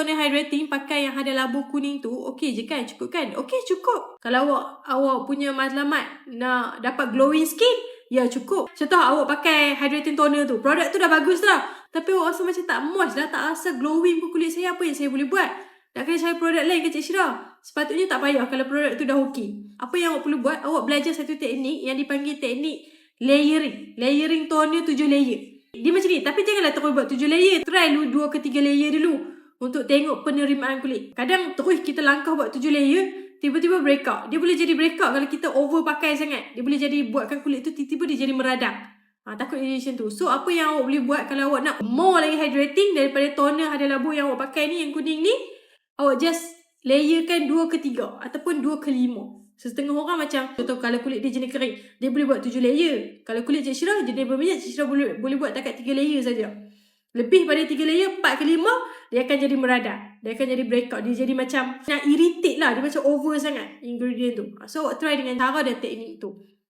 toner hydrating pakai yang ada labu kuning tu, okey je kan? Cukup kan? Okey, cukup. Kalau awak awak punya matlamat nak dapat glowing skin, ya cukup. Contoh awak pakai hydrating toner tu, produk tu dah bagus dah. Tapi awak rasa macam tak moist dah, tak rasa glowing pun kulit saya, apa yang saya boleh buat? Nak kena cari produk lain ke Cik Syira? Sepatutnya tak payah kalau produk tu dah okey. Apa yang awak perlu buat? Awak belajar satu teknik yang dipanggil teknik layering. Layering toner tujuh layer. Dia macam ni. Tapi janganlah terus buat tujuh layer. Try dulu dua ke tiga layer dulu. Untuk tengok penerimaan kulit. Kadang terus kita langkah buat tujuh layer. Tiba-tiba breakout. Dia boleh jadi breakout kalau kita over pakai sangat. Dia boleh jadi buatkan kulit tu tiba-tiba dia jadi meradang. Ha, takut dia macam tu. So apa yang awak boleh buat kalau awak nak more lagi hydrating daripada toner ada labu yang awak pakai ni yang kuning ni. Awak just layerkan dua ke tiga. Ataupun dua ke lima. Setengah orang macam contoh kalau kulit dia jenis kering, dia boleh buat tujuh layer. Kalau kulit Cik Syirah jenis berminyak, Cik Syirah boleh boleh buat takat tiga layer saja. Lebih pada tiga layer, empat ke lima, dia akan jadi meradak. Dia akan jadi breakout. Dia jadi macam nak irritate lah. Dia macam over sangat ingredient tu. So, try dengan cara dan teknik tu.